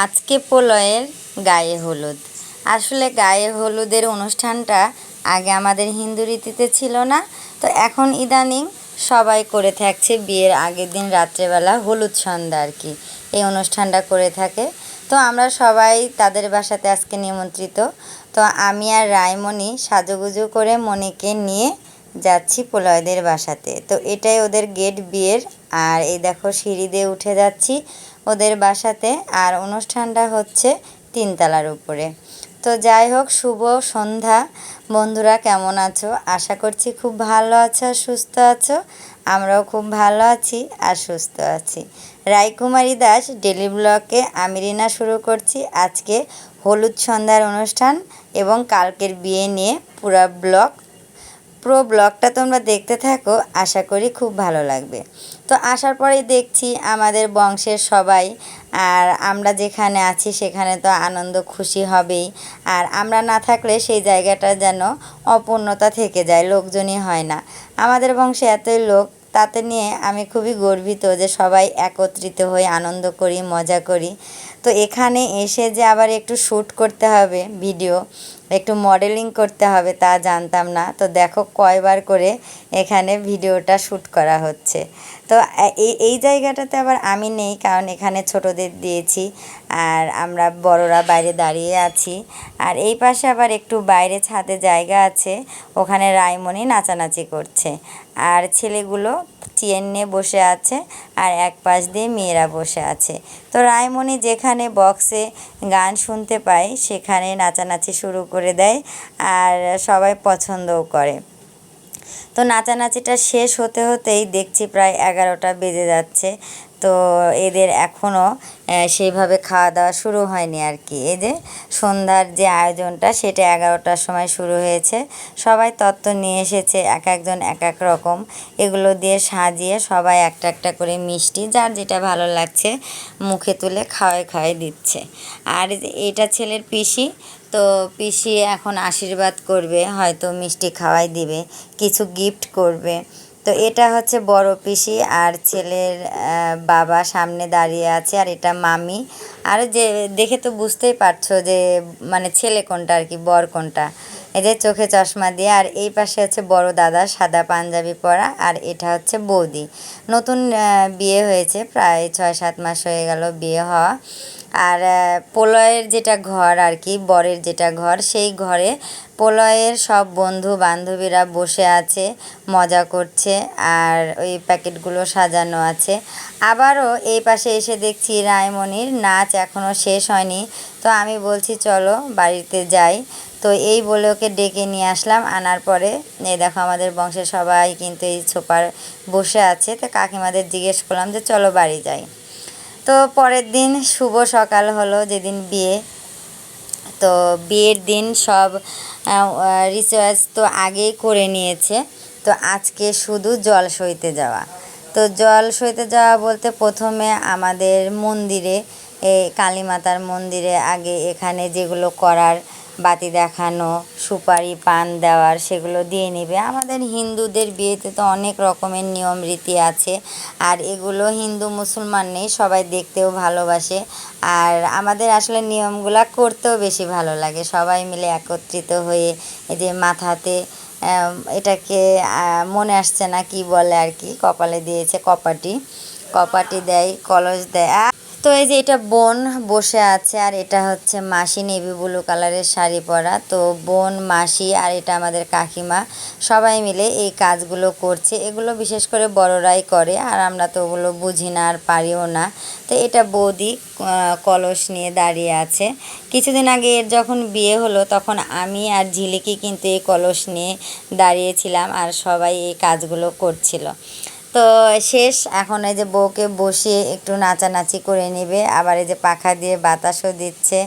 আজকে প্রলয়ের গায়ে হলুদ। আসলে গায়ে হলুদের অনুষ্ঠানটা আগে আমাদের হিন্দু রীতিতে ছিল না, তো এখন ইদানিং সবাই করে থাকছে বিয়ের আগের দিন রাত্রেবেলা হলুদ সন্ধ্যা আর কি, এই অনুষ্ঠানটা করে থাকে। তো আমরা সবাই তাদের বাসাতে আজকে নিমন্ত্রিত। তো আমি আর রায়মণি সাজুগুজু করে মনিকে নিয়ে যাচ্ছি প্রলয়দের বাসাতে। তো এটাই ওদের গেট বিয়ের, আর এই দেখো সিঁড়ি দিয়ে উঠে যাচ্ছি। ওদের বাসাতে আর অনুষ্ঠানটা হচ্ছে তিনতলার উপরে। তো যাই হোক, শুভ সন্ধ্যা। বন্ধুরা, কেমন আছো? আশা করছি খুব ভালো আছো আর সুস্থ আছো। আমরাও খুব ভালো আছি আর সুস্থ আছি। রায়কুমারী দাস, ডেলি ব্লকে আমি রিনা শুরু করছি। আজকে হলুদ সন্ধ্যার অনুষ্ঠান এবং কালকের বিয়ে নিয়ে পুরা ব্লগ। পুরো ব্লগটা তোমরা দেখতে থাকো, আশা করি খুব ভালো লাগবে। তো আসার পরেই দেখছি আমাদের বংশের সবাই, আর আমরা যেখানে আছি সেখানে তো আনন্দ খুশি হবেই। আর আমরা না থাকলে সেই জায়গাটা যেন অপূর্ণতা থেকে যায়, লোকজনই হয় না। আমাদের বংশে এতই লোক, তাতে নিয়ে আমি খুবই গর্বিত যে সবাই একত্রিত হয়ে আনন্দ করি, মজা করি। তো এখানে এসে যে আবার একটু শ্যুট করতে হবে ভিডিও একটু মডেলিং করতে হবে, তা জানতাম না। তো দেখো কয়বার করে এখানে ভিডিওটা শ্যুট করা হচ্ছে। তো এই এই জায়গাটাতে আবার আমি নেই, কারণ এখানে ছোটদের দিয়েছি, আর আমরা বড়রা বাইরে দাঁড়িয়ে আছি। আর এই পাশে আবার একটু বাইরে ছাদে জায়গা আছে, ওখানে রায়মণি নাচানাচি করছে। আর ছেলেগুলো চেন নিয়ে বসে আছে, আর এক পাশ দিয়ে মেয়েরা বসে আছে। তো রায়মণি যেখানে বক্সে গান শুনতে পায়, সেখানে নাচানাচি শুরু করে দেয় আর সবাই পছন্দও করে। তো নাচানাচিটা শেষ হতে হতেই দেখছি প্রায় এগারোটা বেজে যাচ্ছে। তো এদের এখনও সেইভাবে খাওয়া দাওয়া শুরু হয়নি আর কি। এই যে সন্ধ্যার যে আয়োজনটা, সেটা এগারোটার সময় শুরু হয়েছে। সবাই তত্ত্ব নিয়ে এসেছে, এক একজন এক এক রকম। এগুলো দিয়ে সাজিয়ে সবাই একটা একটা করে মিষ্টি, যার যেটা ভালো লাগছে, মুখে তুলে খাওয়াই খাওয়াই দিচ্ছে। আর এটা ছেলের পিসি তো পিসি এখন আশীর্বাদ করবে, হয়তো মিষ্টি খাওয়াই দিবে, কিছু গিফট করবে। তো এটা হচ্ছে বড় পিসি আর ছেলের বাবা সামনে দাঁড়িয়ে আছে আর এটা মামি। আর যে, দেখে তো বুঝতেই পারছ যে মানে ছেলে কোনটা আর কি, বর কোনটা। যে চোখে চশমা দিয়ে আর এই পাশে হচ্ছে বড় দাদা, সাদা পাঞ্জাবি পরা আর এটা হচ্ছে বৌদি। নতুন বিয়ে হয়েছে, প্রায় ছয় সাত মাস হয়ে গেল বিয়ে হওয়া। আর প্রলয়ের যেটা ঘর আর কি, বরের যেটা ঘর, সেই ঘরে প্রলয়ের সব বন্ধু বান্ধবীরা বসে আছে, মজা করছে, আর ওই প্যাকেটগুলো সাজানো আছে। আবারও এই পাশে এসে দেখছি রায়মণির নাচ এখনও শেষ হয়নি। তো আমি বলছি, চলো বাড়িতে যাই। তো এই বলে ওকে ডেকে নিয়ে আসলাম। আনার পরে, এই দেখো আমাদের বংশের সবাই কিন্তু এই ছোপার বসে আছে। তো কাকিমাদের জিজ্ঞেস করলাম যে, চলো বাড়ি যাই। তো পরের দিন শুভ সকাল হলো, যেদিন বিয়ে। তো বিয়ের দিন সব রিসার্চ তো আগেই করে নিয়েছে। তো আজকে শুধু জল সইতে যাওয়া। তো জল সইতে যাওয়া বলতে প্রথমে আমাদের মন্দিরে, এই কালীমাতার মন্দিরে আগে এখানে যেগুলো করার বাতি দেখানো, সুপারি পান দেওয়ার সেগুলো দিয়ে নেবে। আমাদের হিন্দুদের বিয়েতে তো অনেক রকমের নিয়ম রীতি আছে। আর এগুলো হিন্দু মুসলমান নেই, সবাই দেখতেও ভালোবাসে। আর আমাদের আসলে নিয়মগুলো করতেও বেশি ভালো লাগে। সবাই মিলে একত্রিত হয়ে এই যে মাথাতে এটাকে মনে আসছে না কি বলে আর কি, কপালে দিয়েছে কপাটি। কপাটি দেয়, কলস দেয়। তো এই যে এটা বোন বসে আছে, আর এটা হচ্ছে মাসি নেভি ব্লু কালারের শাড়ি পরা। তো বোন, মাসি আর এটা আমাদের কাকিমা সবাই মিলে এই কাজগুলো করছে। এগুলো বিশেষ করে বড়রাই করে, আর আমরা তো ওগুলো বুঝি না আর পারিও না। তো এটা বৌদি কলস নিয়ে দাঁড়িয়ে আছে। কিছুদিন আগে এর যখন বিয়ে হলো, তখন আমি আর ঝিলিকি কিন্তু এই কলস নিয়ে দাঁড়িয়েছিলাম, আর সবাই এই কাজগুলো করছিল। তো শেষ, এখন এই যে বউকে বসিয়ে একটু নাচানাচি করে নেবে, আবার এই যে পাখা দিয়ে বাতাসও দিচ্ছে।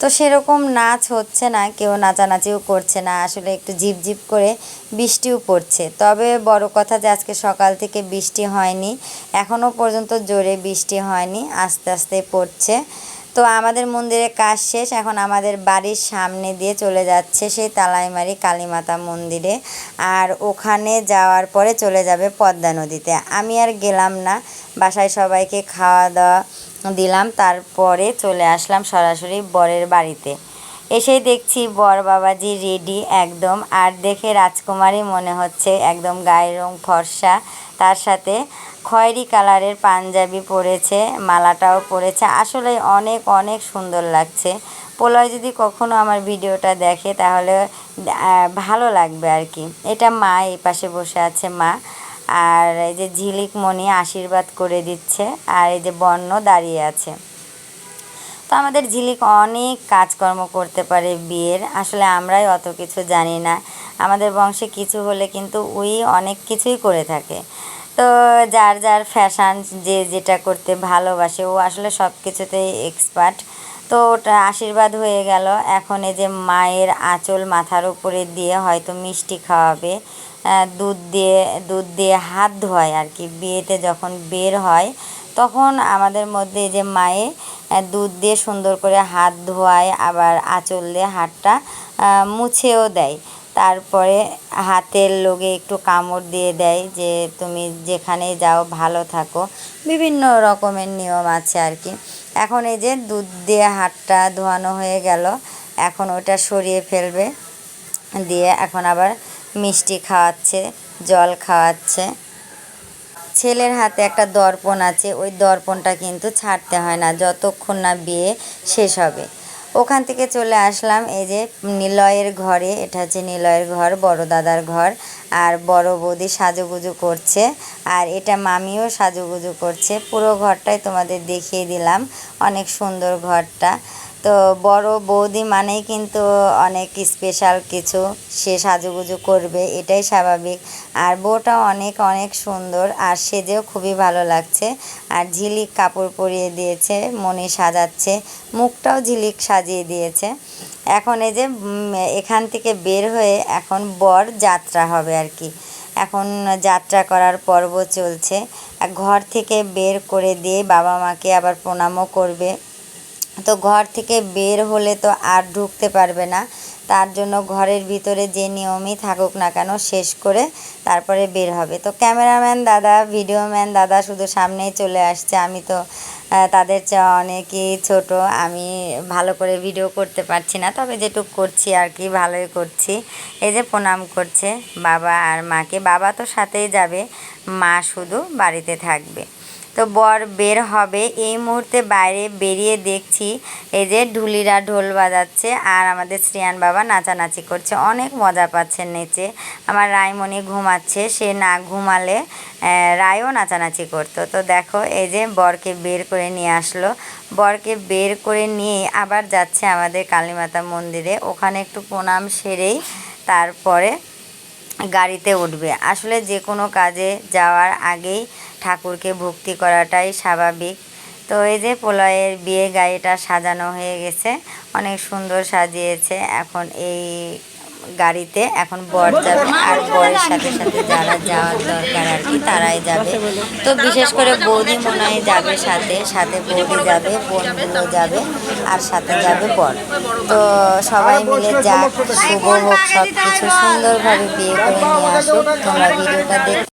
তো সেরকম নাচ হচ্ছে না, কেউ নাচানাচিও করছে না, আসলে একটু ঝিপঝিপ করে বৃষ্টিও পড়ছে। তবে বড় কথা যে আজকে সকাল থেকে বৃষ্টি হয়নি এখনও পর্যন্ত জোরে বৃষ্টি হয়নি, আস্তে আস্তে পড়ছে। তো আমাদের মন্দিরের কাজ শেষ, এখন আমাদের বাড়ির সামনে দিয়ে চলে যাচ্ছে সেই তালাইমারি কালীমাতা মন্দিরে। আর ওখানে যাওয়ার পরে চলে যাবে পদ্মা নদীতে। আমি আর গেলাম না, বাসায় সবাইকে খাওয়া দাওয়া দিলাম, তারপরে চলে আসলাম সরাসরি বরের বাড়িতে। এসেই দেখছি বর বাবাজি রেডি একদম। আর দেখে রাজকুমারী মনে হচ্ছে একদম গায়ের রং ফর্সা। তার সাথে খয়েরি কালারের পাঞ্জাবি পরেছে, মালাটাও পরেছে। আসলে অনেক অনেক সুন্দর লাগছে। পোলয় যদি কখনো আমার ভিডিওটা দেখে তাহলে ভালো লাগবে আর কি। এটা মা, এই পাশে বসে আছে মা। আর এই যে ঝিলিক মণি আশীর্বাদ করে দিচ্ছে। আর এই যে বর্ণ দাঁড়িয়ে আছে। আমাদের ঝিলিক অনেক কাজকর্ম করতে পারে বিয়ের। আসলে আমরাই অত কিছু জানি না। আমাদের বংশে কিছু হলে কিন্তু উই অনেক কিছুই করে থাকে। তো যার যার ফ্যাশন যে যেটা করতে ভালোবাসে, ও আসলে সব কিছুতেই এক্সপার্ট তো ওটা আশীর্বাদ হয়ে গেল। এখন এই যে মায়ের আঁচল মাথার উপরে দিয়ে হয়তো মিষ্টি খাওয়াবে দুধ দিয়ে দুধ দিয়ে হাত ধোয়ায় আর কি। বিয়েতে যখন বের হয়, তখন আমাদের মধ্যে যে মায়ে দুধ দিয়ে সুন্দর করে হাত ধোয়ায়, আবার আঁচল দিয়ে হাতটা মুছেও দেয়। তারপরে হাতের লোগে একটু কামড় দিয়ে দেয় যে, তুমি যেখানে যাও, ভালো থাকো। বিভিন্ন রকমের নিয়ম আছে আর কি। এখন এই যে দুধ দিয়ে হাতটা ধোয়ানো হয়ে গেল, এখন ওটা সরিয়ে ফেলবে। দিয়ে এখন আবার মিষ্টি খাওয়াচ্ছে, জল খাওয়াচ্ছে। ছেলের হাতে একটা দর্পণ আছে, ওই দর্পণটা কিন্তু ছাড়তে হয় না, যতক্ষণ না বিয়ে শেষ হবে। ওখান থেকে চলে আসলাম, এই যে নিলয়ের ঘরে, এটা হচ্ছে নিলয়ের ঘর, বড় দাদার ঘর, আর বড় বৌদি সাজুগুজু করছে, আর এটা মামিও সাজুগুজু করছে। পুরো ঘরটাই তোমাদের দেখিয়ে দিলাম, অনেক সুন্দর ঘরটা। তো বড় বৌদি মানেই কিন্তু অনেক স্পেশাল কিছু। সে সাজুগুজু করবে, এটাই স্বাভাবিক। আর বউটা অনেক অনেক সুন্দর, আর সেজেও খুবই ভালো লাগছে। আর ঝিলিক কাপড় পরিয়ে দিয়েছে, মনি সাজাচ্ছে, মুখটাও ঝিলিক সাজিয়ে দিয়েছে। এখন এই যে এখান থেকে বের হয়ে এখন বর যাত্রা হবে আর কি। এখন যাত্রা করার পর্ব চলছে। ঘর থেকে বের করে দিয়ে বাবা মাকে আবার প্রণামও করবে। তো ঘর থেকে বের হলে তো আর ঢুকতে পারবে না। তার জন্য ঘরের ভিতরে যে নিয়মই থাকুক না কেন শেষ করে তারপরে বের হবে। তো ক্যামেরাম্যান দাদা ভিডিও ম্যান দাদা শুধু সামনেই চলে আসছে। আমি তো তাদের চেয়ে অনেকই ছোট। আমি ভালো করে ভিডিও করতে পারছি না। তবে যেটুকু করছি আর কি, ভালোই করছি। এই যে প্রণাম করছে বাবা আর মাকে। বাবা তো সাথেই যাবে, মা শুধু বাড়িতে থাকবে। তো বর বের হবে। এই মুহূর্তে বাইরে বেরিয়ে দেখছি এই যে ঢুলিরা ঢোল বাজাচ্ছে আর আমাদের শ্রিয়ান বাবা নাচানাচি করছে। অনেক মজা পাচ্ছে নেচে। আমার রায়মণি ঘুমাচ্ছে, সে না ঘুমালে রায়ও নাচানাচি করতো। তো দেখো, এই যে বরকে বের করে নিয়ে আসলো। বরকে বের করে নিয়ে আবার যাচ্ছে আমাদের কালীমাতা মন্দিরে। ওখানে একটু প্রণাম সেরেই তারপরে গাড়িতে উঠবে। আসলে যে কোনো কাজে যাওয়ার আগেই ঠাকুরকে ভক্তি করাটাই স্বাভাবিক। তো এই যে প্রলয়ের বিয়ে গাড়িটা সাজানো হয়ে গেছে, অনেক সুন্দর সাজিয়েছে। এখন এই গাড়িতে এখন বর যাবে আর বরের সাথে সাথে যারা যাওয়ার দরকার আর কি, তারাই যাবে। তো বিশেষ করে বৌদি মনে যাবে সাথে সাথে বৌদি যাবে, বোনগুলো যাবে আর সাথে যাবে বর। তো সবাই মিলে যাক শুভ হোক সব কিছু সুন্দরভাবে বিয়ে করে নিয়ে আসুক, তোমরা ভিডিওটা দেখ